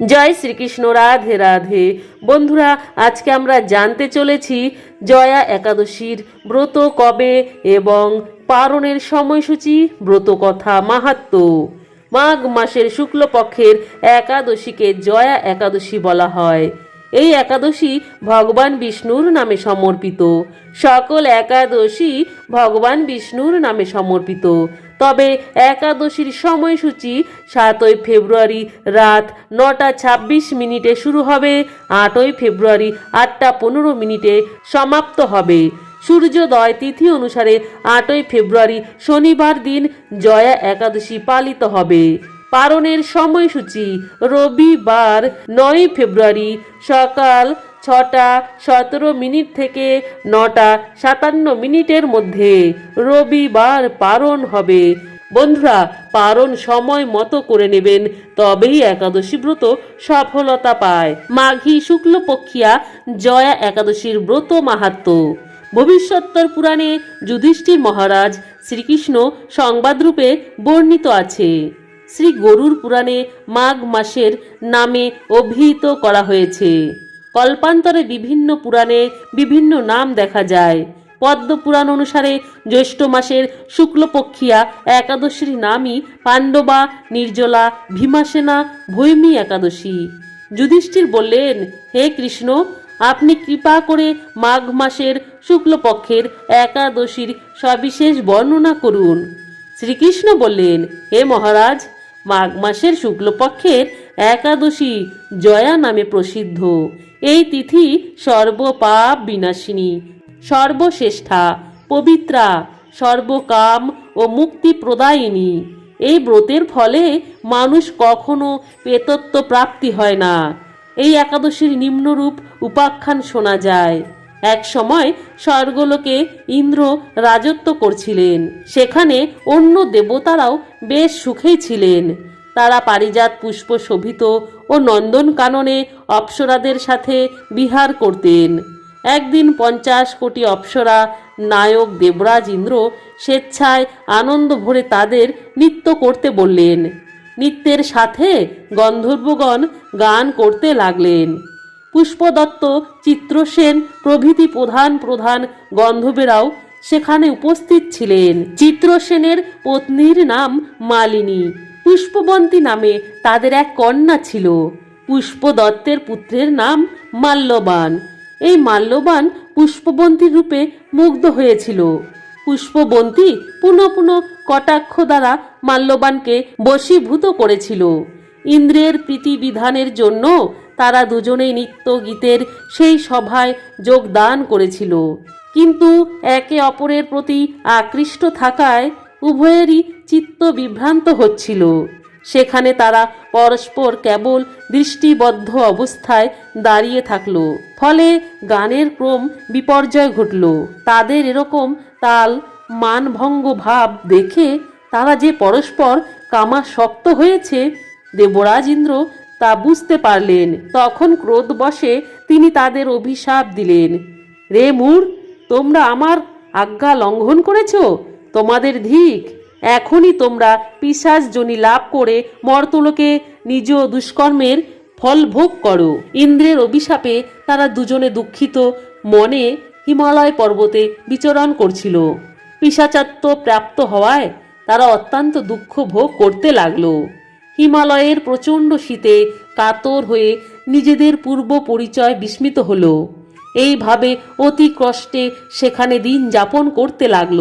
জয় শ্রীকৃষ্ণ, রাধে রাধে। বন্ধুরা, আজকে আমরা জানতে চলেছি জয়া একাদশীর ব্রত কবে এবং পারণের সময়সূচি, ব্রত কথা, মাহাত্ম। মাঘ মাসের শুক্লপক্ষের একাদশীকে জয়া একাদশী বলা হয়। এই একাদশী ভগবান বিষ্ণুর নামে সমর্পিত। সকল একাদশী ভগবান বিষ্ণুর নামে সমর্পিত। তবে একাদশীর সময়সূচি সাতই ফেব্রুয়ারি রাত নটা ছাব্বিশ মিনিটে শুরু হবে, আটই ফেব্রুয়ারি আটটা পনেরো মিনিটে সমাপ্ত হবে। সূর্যোদয় তিথি অনুসারে আটই ফেব্রুয়ারি শনিবার দিন জয়া একাদশী পালিত হবে। পারণের সময়সূচি রবিবার নয় ফেব্রুয়ারি সকাল ছটা সতেরো মিনিট থেকে নটা সাতান্ন মিনিটের মধ্যে রবিবার পারণ হবে। বন্ধুরা পারণ সময় মতো করে নেবেন, তবেই একাদশী ব্রত সফলতা পায়। মাঘী শুক্লপক্ষিয়া জয়া একাদশীর ব্রত মাহাত্ম। ভবিষ্যত্তর পুরাণে যুধিষ্ঠির মহারাজ শ্রীকৃষ্ণ সংবাদরূপে বর্ণিত আছে। শ্রী গরুর পুরাণে মাঘ মাসের নামে অভিহিত করা হয়েছে। কল্পান্তরে বিভিন্ন পুরাণে বিভিন্ন নাম দেখা যায়। পদ্ম পুরাণ অনুসারে জ্যৈষ্ঠ মাসের শুক্লপক্ষিয়া একাদশীর নামই পাণ্ডবা, নির্জলা, ভীমাসেনা, ভৈমী একাদশী। যুধিষ্ঠির বললেন, হে কৃষ্ণ, আপনি কৃপা করে মাঘ মাসের শুক্লপক্ষের একাদশীর সবিশেষ বর্ণনা করুন। শ্রীকৃষ্ণ বললেন, হে মহারাজ মাঘ মাসের শুক্লপক্ষের একাদশী জয়া নামে প্রসিদ্ধ। এই তিথি সর্বপাপ বিনাশিনী, সর্বশ্রেষ্ঠা, পবিত্রা, সর্বকাম ও মুক্তি প্রদায়িনী। এই ব্রতের ফলে মানুষ কখনো পেতত্ব প্রাপ্তি হয় না। এই একাদশীর নিম্নরূপ উপাখ্যান শোনা যায়। এক সময় স্বর্গলোকে ইন্দ্র রাজত্ব করছিলেন। সেখানে অন্য দেবতারাও বেশ সুখেই ছিলেন। তারা পারিজাত পুষ্প শোভিত ও নন্দন কাননে অপ্সরাদের সাথে বিহার করতেন। একদিন পঞ্চাশ কোটি অপ্সরা নায়ক দেবরাজ ইন্দ্র স্বেচ্ছায় আনন্দ ভরে তাদের নৃত্য করতে বললেন। নৃত্যের সাথে গন্ধর্বগণ গান করতে লাগলেন। পুষ্পদত্ত, চিত্রসেন, প্রভৃতি প্রধান প্রধান গন্ধবেরাও সেখানে উপস্থিত ছিলেন। চিত্রসেনের পত্নীর নাম মালিনী। পুষ্পবন্তী নামে তাদের এক কন্যা ছিল। পুষ্পদত্তের পুত্রের নাম মাল্যবান। এই মাল্যবান পুষ্পবন্তীর রূপে মুগ্ধ হয়েছিল। পুষ্পবন্তী পুনঃ পুনঃ কটাক্ষ দ্বারা মাল্যবানকে বশীভূত করেছিল। ইন্দ্রের প্রীতিবিধানের জন্য তারা দুজনেই নিত্য গীতের সেই সভায় যোগদান করেছিল। কিন্তু একে অপরের প্রতি আকৃষ্ট থাকায় উভয়েরই চিত্ত বিভ্রান্ত হচ্ছিল। সেখানে তারা পরস্পর কেবল দৃষ্টিবদ্ধ অবস্থায় দাঁড়িয়ে থাকল। ফলে গানের ক্রম বিপর্যয় ঘটল। তাদের এরকম তাল, মানভঙ্গ ভাব দেখে তারা যে পরস্পর কামা শক্ত হয়েছে, দেবরাজ ইন্দ্র তা বুঝতে পারলেন। তখন ক্রোধ বসে তিনি তাদের অভিশাপ দিলেন। রে মূর, তোমরা আমার আজ্ঞা লঙ্ঘন করেছ? তোমাদের ধিক, এখনই তোমরা পিসাজ জনি লাভ করে মর্তলোকে নিজ দুষ্কর্মের ফল ভোগ করো ইন্দ্রের অভিশাপে তারা দুজনে দুঃখিত মনে হিমালয় পর্বতে বিচরণ করছিল। পিসাচাত্য প্রাপ্ত হওয়ায় তারা অত্যন্ত দুঃখ ভোগ করতে লাগল। হিমালয়ের প্রচণ্ড শীতে কাতর হয়ে নিজেদের পূর্ব পরিচয় বিস্মিত হলো। এইভাবে অতি কষ্টে সেখানে দিন যাপন করতে লাগল।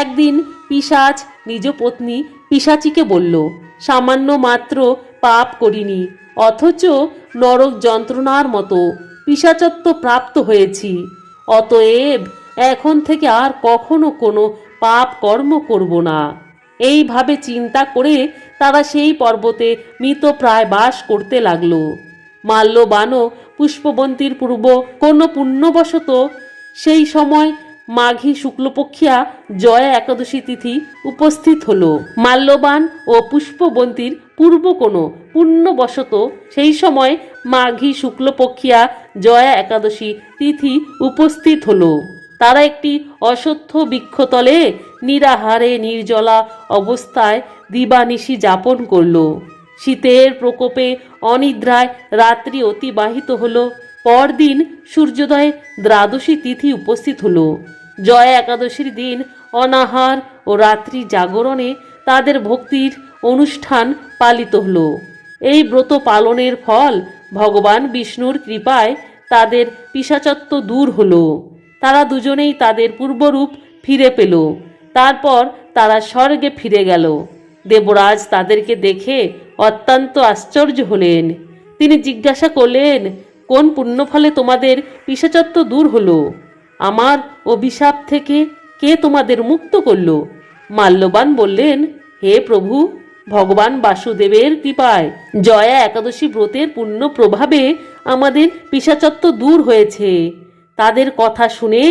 একদিন পিসাচ নিজ পত্নী পিসাচিকে বলল, সামান্য মাত্র পাপ করিনি, অথচ নরক যন্ত্রণার মতো পিসাচত্ব প্রাপ্ত হয়েছি। অতএব এখন থেকে আর কখনো কোনো পাপ কর্ম করব না। এইভাবে চিন্তা করে তারা সেই পর্বতে মৃতপ্রায় বাস করতে লাগল। মাল্যবানও পুষ্পবন্তীর পূর্ব কোনো পুণ্যবশত সেই সময় মাঘী শুক্লপক্ষিয়া জয়া একাদশী তিথি উপস্থিত হল। মাল্যবান ও পুষ্পবন্তীর পূর্ব কোনো পুণ্যবশত সেই সময় মাঘী শুক্লপক্ষিয়া জয়া একাদশী তিথি উপস্থিত হল। তারা একটি অসত্য বৃক্ষতলে নিরাহারে নির্জলা অবস্থায় দিবানিশি যাপন করল। শীতের প্রকোপে অনিদ্রায় রাত্রি অতিবাহিত হল। পরদিন সূর্যোদয়ে দ্বাদশী তিথি উপস্থিত হলো। জয়া একাদশীর দিন অনাহার ও রাত্রি জাগরণে তাদের ভক্তির অনুষ্ঠান পালিত হলো। এই ব্রত পালনের ফল ভগবান বিষ্ণুর কৃপায় তাদের পিসাচত্ব দূর হল। তারা দুজনেই তাদের পূর্বরূপ ফিরে পেল। তারপর তারা স্বর্গে ফিরে গেল। দেবরাজ তাদেরকে দেখে অত্যন্ত আশ্চর্য হলেন। তিনি জিজ্ঞাসা করলেন, কোন পুণ্যফলে তোমাদের পিসাচত্ব দূর হলো? আমার অভিশাপ থেকে কে তোমাদের মুক্ত করল? মাল্যবান বললেন, হে প্রভু, ভগবান বাসুদেবের কৃপায় জয়া একাদশী ব্রতের পুণ্য প্রভাবে আমাদের পিসাচত্ব দূর হয়েছে। তাদের কথা শুনে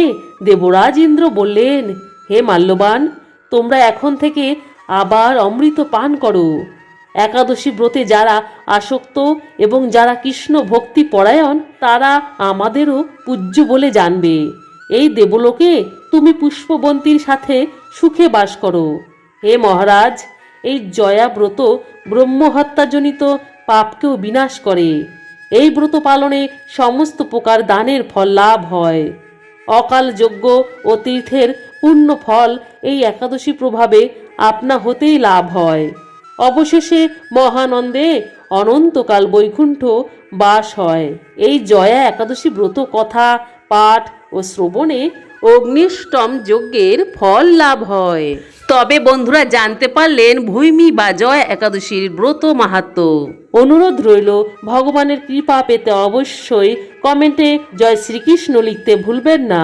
দেবরাজ ইন্দ্র বললেন হে মাল্যবান, তোমরা এখন থেকে আবার অমৃত পান করো। একাদশী ব্রতে যারা আসক্ত এবং যারা কৃষ্ণ ভক্তি পরায়ণ, তারা আমাদেরও পূজ্য বলে জানবে। এই দেবলোকে তুমি পুষ্পবন্তীর সাথে সুখে বাস করো। হে মহারাজ, এই জয়া ব্রত ব্রহ্মহত্যাজনিত পাপকেও বিনাশ করে। এই ব্রত পালনে সমস্ত প্রকার দানের ফল লাভ হয়। অকাল যজ্ঞ ও তীর্থের পূর্ণ ফল এই একাদশী প্রভাবে আপনা হতেই লাভ হয়। অবশেষে মহানন্দে অনন্তকাল বৈকুণ্ঠ বাস হয়। এই জয়া একাদশী ব্রত কথা, পাঠ ও শ্রবণে অগ্নিষ্টম যজ্ঞের ফল লাভ হয়। তবে বন্ধুরা জানতে পারলেন ভূমি বা জয় একাদশীর ব্রত মাহাত্ম। অনুরোধ রইল, ভগবানের কৃপা পেতে অবশ্যই কমেন্টে জয় শ্রীকৃষ্ণ লিখতে ভুলবেন না।